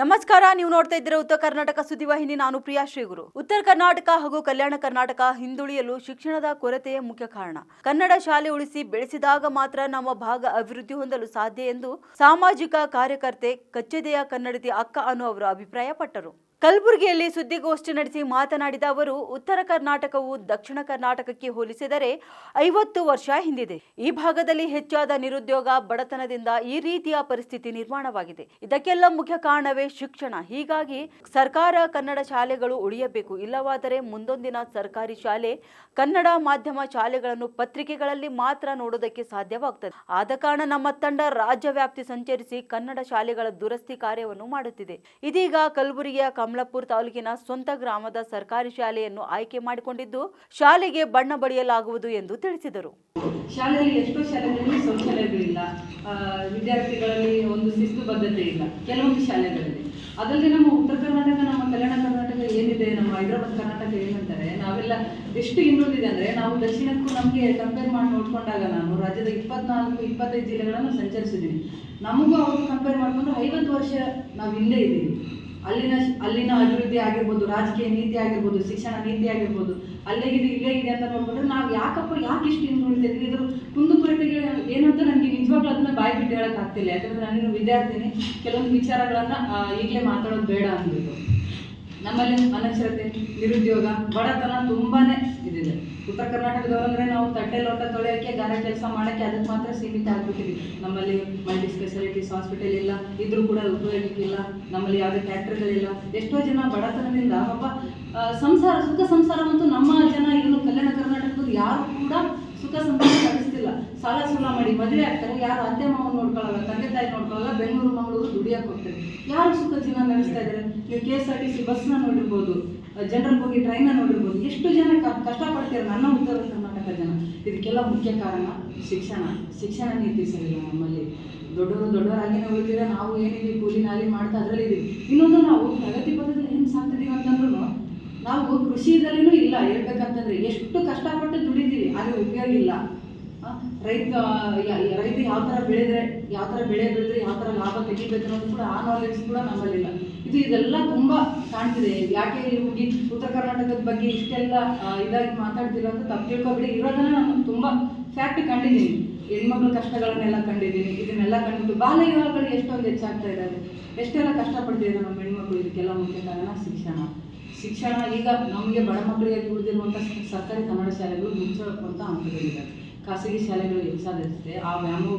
ನಮಸ್ಕಾರ, ನೀವು ನೋಡ್ತಾ ಇದ್ದೀರಾ ಉತ್ತರ ಕರ್ನಾಟಕ ಸುದ್ದಿವಾಹಿನಿ ನಾನು ಪ್ರಿಯಾ ಶ್ರೀಗುರು. ಉತ್ತರ ಕರ್ನಾಟಕ ಹಾಗೂ ಕಲ್ಯಾಣ ಕರ್ನಾಟಕ ಹಿಂದುಳಿಯಲು ಶಿಕ್ಷಣದ ಕೊರತೆಯೇ ಮುಖ್ಯ ಕಾರಣ. ಕನ್ನಡ ಶಾಲೆ ಉಳಿಸಿ ಬೆಳೆಸಿದಾಗ ಮಾತ್ರ ನಮ್ಮ ಭಾಗ ಅಭಿವೃದ್ಧಿ ಹೊಂದಲು ಸಾಧ್ಯ ಎಂದು ಸಾಮಾಜಿಕ ಕಾರ್ಯಕರ್ತೆ ಕಚ್ಚೆದೆಯ ಕನ್ನಡತಿ ಅಕ್ಕ ಅನು ಅವರು ಅಭಿಪ್ರಾಯಪಟ್ಟರು. ಕಲಬುರಗಿಯಲ್ಲಿ ಸುದ್ದಿಗೋಷ್ಠಿ ನಡೆಸಿ ಮಾತನಾಡಿದ ಅವರು, ಉತ್ತರ ಕರ್ನಾಟಕವು ದಕ್ಷಿಣ ಕರ್ನಾಟಕಕ್ಕೆ ಹೋಲಿಸಿದರೆ ಐವತ್ತು ವರ್ಷ ಹಿಂದಿದೆ. ಈ ಭಾಗದಲ್ಲಿ ಹೆಚ್ಚಾದ ನಿರುದ್ಯೋಗ, ಬಡತನದಿಂದ ಈ ರೀತಿಯ ಪರಿಸ್ಥಿತಿ ನಿರ್ಮಾಣವಾಗಿದೆ. ಇದಕ್ಕೆಲ್ಲ ಮುಖ್ಯ ಕಾರಣವೇ ಶಿಕ್ಷಣ. ಹೀಗಾಗಿ ಸರ್ಕಾರ ಕನ್ನಡ ಶಾಲೆಗಳು ಉಳಿಯಬೇಕು. ಇಲ್ಲವಾದರೆ ಮುಂದೊಂದಿನ ಸರ್ಕಾರಿ ಶಾಲೆ, ಕನ್ನಡ ಮಾಧ್ಯಮ ಶಾಲೆಗಳನ್ನು ಪತ್ರಿಕೆಗಳಲ್ಲಿ ಮಾತ್ರ ನೋಡೋದಕ್ಕೆ ಸಾಧ್ಯವಾಗುತ್ತದೆ ಆದ ಕಾರಣ ನಮ್ಮ ತಂಡ ರಾಜ್ಯ ವ್ಯಾಪ್ತಿ ಸಂಚರಿಸಿ ಕನ್ನಡ ಶಾಲೆಗಳ ದುರಸ್ತಿ ಕಾರ್ಯವನ್ನು ಮಾಡುತ್ತಿದೆ. ಇದೀಗ ಕಲಬುರಗಿಯ ಕಮಲಪುರ ತಾಲೂಕಿನ ಸ್ವಂತ ಗ್ರಾಮದ ಸರ್ಕಾರಿ ಶಾಲೆಯನ್ನು ಆಯ್ಕೆ ಮಾಡಿಕೊಂಡಿದ್ದು, ಶಾಲೆಗೆ ಬಣ್ಣ ಬಳಿಯಲಾಗುವುದು ಎಂದು ತಿಳಿಸಿದರು. ಶಾಲೆಯಲ್ಲಿ ಎಷ್ಟೋ ಶಾಲೆಗಳಲ್ಲಿ ವಿದ್ಯಾರ್ಥಿಗಳಲ್ಲಿ ಒಂದು ಶಿಸ್ತು ಬದ್ಧತೆ ಇಲ್ಲ. ಕೆಲವೊಂದು ಶಾಲೆಗಳಲ್ಲಿ. ಅದಲ್ಲದೆ ನಮ್ಮ ಉತ್ತರ ಕರ್ನಾಟಕ, ನಮ್ಮ ಕಲ್ಯಾಣ ಕರ್ನಾಟಕ ಏನಿದೆ, ನಮ್ಮ ಹೈದರಾಬಾದ್ ಕರ್ನಾಟಕ ಏನಂತಾರೆ, ನಾವೆಲ್ಲ ಎಷ್ಟು ಹಿಂದುಳಿದಿದೆ ಅಂದರೆ ನಾವು ದಕ್ಷಿಣಕ್ಕೂ ನಮಗೆ ಕಂಪೇರ್ ಮಾಡಿ ನೋಡ್ಕೊಂಡಾಗ ನಾನು ರಾಜ್ಯದ ಇಪ್ಪತ್ನಾಲ್ಕು, ಇಪ್ಪತ್ತೈದು ಜಿಲ್ಲೆಗಳನ್ನು ಸಂಚರಿಸಿದ್ದೀನಿ ನಮಗೂ ಅವ್ರಿಗೆ ಕಂಪೇರ್ ಮಾಡಿಕೊಂಡು ಐವತ್ತು ವರ್ಷ ನಾವು ಇಲ್ಲೇ ಇದ್ದೀವಿ. ಅಲ್ಲಿನ ಅಲ್ಲಿನ ಅಭಿವೃದ್ಧಿ ಆಗಿರ್ಬೋದು, ರಾಜಕೀಯ ನೀತಿ ಆಗಿರ್ಬೋದು, ಶಿಕ್ಷಣ ನೀತಿ ಆಗಿರ್ಬೋದು, ಅಲ್ಲೇಗಿದೆ, ಇಲ್ಲೇ ಇದೆ ಅಂತ ನೋಡ್ಕೊಂಡ್ರೆ ನಾವು ಯಾಕಪ್ಪ ಯಾಕೆ ಇಷ್ಟು ಹಿಂದುಳಿತಿದ್ವಿ ಇದು ಕುಂದುಕೊರತೆಗಳು ಅದನ್ನ ಬಾಯಿ ಬಿಟ್ಟು ಹೇಳಕ್ ಆಗ್ತಿಲ್ಲ. ಯಾಕಂದ್ರೆ ನಾನು ವಿದ್ಯಾರ್ಥಿನಿ. ಕೆಲವೊಂದು ವಿಚಾರಗಳನ್ನ ಈಗಲೇ ಮಾತಾಡೋದು ಬೇಡ ಅಂದ್ಬಿಟ್ಟು. ನಮ್ಮಲ್ಲಿ ಅನಕ್ಷರತೆ ನಿರುದ್ಯೋಗ ಬಡತನ ತುಂಬಾನೇ ಇದಿದೆ. ಉತ್ತರ ಕರ್ನಾಟಕದವ್ರು ಅಂದ್ರೆ ನಾವು ತಟ್ಟೆ ಲೋಟ ತೊಳೆಯೋಕ್ಕೆ ಗಾರೆ ಕೆಲಸ ಮಾಡೋಕ್ಕೆ ಅದಕ್ಕೆ ಮಾತ್ರ ಸೀಮಿತ ಆಗ್ಬಿಟ್ಟಿದ್ವಿ. ನಮ್ಮಲ್ಲಿ ಮಲ್ಟಿ ಸ್ಪೆಷಾಲಿಟೀಸ್ ಹಾಸ್ಪಿಟಲ್ ಇಲ್ಲ. ಇದ್ರೂ ಕೂಡ ಉಪಯೋಗಕ್ಕಿಲ್ಲ ನಮ್ಮಲ್ಲಿ ಯಾವುದೇ ಫ್ಯಾಕ್ಟ್ರಿಗಳಿಲ್ಲ ಎಷ್ಟೋ ಜನ ಬಡತನದಿಂದ ಆ, ಸಂಸಾರ ಸುಖ ಸಂಸಾರವಂತೂ ನಮ್ಮ ಜನ ಇನ್ನು ಕಲ್ಯಾಣ ಕರ್ನಾಟಕದಲ್ಲಿ ಯಾರು ಕೂಡ ಸುಖ ಸಂಸಾರ ನಡೆಸ್ತಿಲ್ಲ ಸಾಲ ಸೂಲ ಮಾಡಿ ಮದುವೆ ಆಗ್ತಾರೆ, ಯಾರು ಅತ್ತೆ ಮಾವ ನೋಡ್ಕೊಳ್ಳಲ್ಲ, ತಂದೆ ತಾಯಿ ನೋಡ್ಕೊಳ್ಳಲ್ಲ, ಬೆಂಗಳೂರು ಮಂಗಳೂರು ದುಡಿಯಕ್ಕೆ ಹೋಗ್ತಾರೆ. ಯಾರು ಸುಖ ಜೀವನ ನಡೆಸ್ತಾ ಇದ್ದಾರೆ ನೀವು K S R T C ಬಸ್ನ ನೋಡಿರ್ಬೋದು ಜನರಲ್ ಹೋಗಿ ಟ್ರೈನ ನೋಡಿರ್ಬೋದು. ಎಷ್ಟು ಜನ ಕಷ್ಟಪಡ್ತಾರೆ ನನ್ನ ಉತ್ತರ ಕರ್ನಾಟಕ ಜನ. ಇದಕ್ಕೆಲ್ಲ ಮುಖ್ಯ ಕಾರಣ ಶಿಕ್ಷಣ. ಶಿಕ್ಷಣ ನೀತಿ ಸರಿಯಿಲ್ಲ ನಮ್ಮಲ್ಲಿ. ದೊಡ್ಡವರು ದೊಡ್ಡವರಾಗಿನೇ ಉಳಿದಿರ ನಾವು ಏನಿದ್ದೀವಿ? ಕೂಲಿ ನಾಲಿ ಮಾಡ್ತಾ ಅದರಲ್ಲಿ ಇದೀವಿ ಇನ್ನೊಂದು ನಾವು ಪ್ರಗತಿ ಪದದಲ್ಲಿ ಹೆಂಗೆ ಸಾಕ್ತಿದೀವಿ ಅಂತಂದ್ರೂ ನಾವು ಕೃಷಿದಲ್ಲಿನೂ ಇಲ್ಲ ಹೇಳ್ಬೇಕಂತಂದ್ರೆ, ಎಷ್ಟು ಕಷ್ಟಪಟ್ಟು ದುಡಿದೀವಿ ಆದರೆ ಉಪಯೋಗ ಇಲ್ಲ. ರೈತ ರೈತ ಯಾವ ಥರ ಬೆಳೆದ್ರೆ, ಯಾವ ಥರ ಬೆಳೆ ಬೆಳೆದ್ರೆ ಯಾವ ಥರ ಲಾಭ ತೆಗಿಬೇಕು ಅನ್ನೋದು ಕೂಡ ಆ ನಾಲೆಡ್ಜ್ ಕೂಡ ನಮ್ಮಲ್ಲಿಲ್ಲ. ಇದು ಇದೆಲ್ಲ ತುಂಬಾ ಕಾಣ್ತಿದೆ. ಯಾಕೆ ಹೋಗಿ ಉತ್ತರ ಕರ್ನಾಟಕದ ಬಗ್ಗೆ ಇಷ್ಟೆಲ್ಲ ಇದಾಗಿ ಮಾತಾಡ್ತಿಲ್ಲ ಅಂತ ತಪ್ಪು ತಿಳ್ಕೊಬಿಡಿ. ಇರೋದನ್ನ ನಾನು ತುಂಬಾ ಫ್ಯಾಕ್ಟ್ ಕಂಡಿದ್ದೀನಿ. ಹೆಣ್ಮಕ್ಳ ಕಷ್ಟಗಳನ್ನೆಲ್ಲ ಕಂಡಿದ್ದೀನಿ. ಇದನ್ನೆಲ್ಲ ಕಂಡು ಬಾಲ್ಯ ವಿವಾಹಗಳು ಎಷ್ಟೊಂದು ಹೆಚ್ಚಾಗ್ತಾ ಇದ್ದಾರೆ ಎಷ್ಟೆಲ್ಲ ಕಷ್ಟಪಡ್ತಿದ್ದಾರೆ ನಮ್ಮ ಹೆಣ್ಮಕ್ಳು? ಇದಕ್ಕೆಲ್ಲ ಮುಖ್ಯ ಕಾರಣ ಶಿಕ್ಷಣ. ಶಿಕ್ಷಣ ಈಗ ನಮಗೆ ಬಡ ಮಕ್ಕಳಿಗೆ ಉಳಿದಿರುವಂಥ ಸರ್ಕಾರಿ ಕನ್ನಡ ಶಾಲೆಗಳು ಮುಚ್ಚಬೇಕು ಅಂತ ಹಂತದಲ್ಲಿದ್ದಾರೆ ಖಾಸಗಿ ಶಾಲೆಗಳು ಹೆಚ್ಚಾದಷ್ಟೇ ಆ ವ್ಯಾಮೋಹ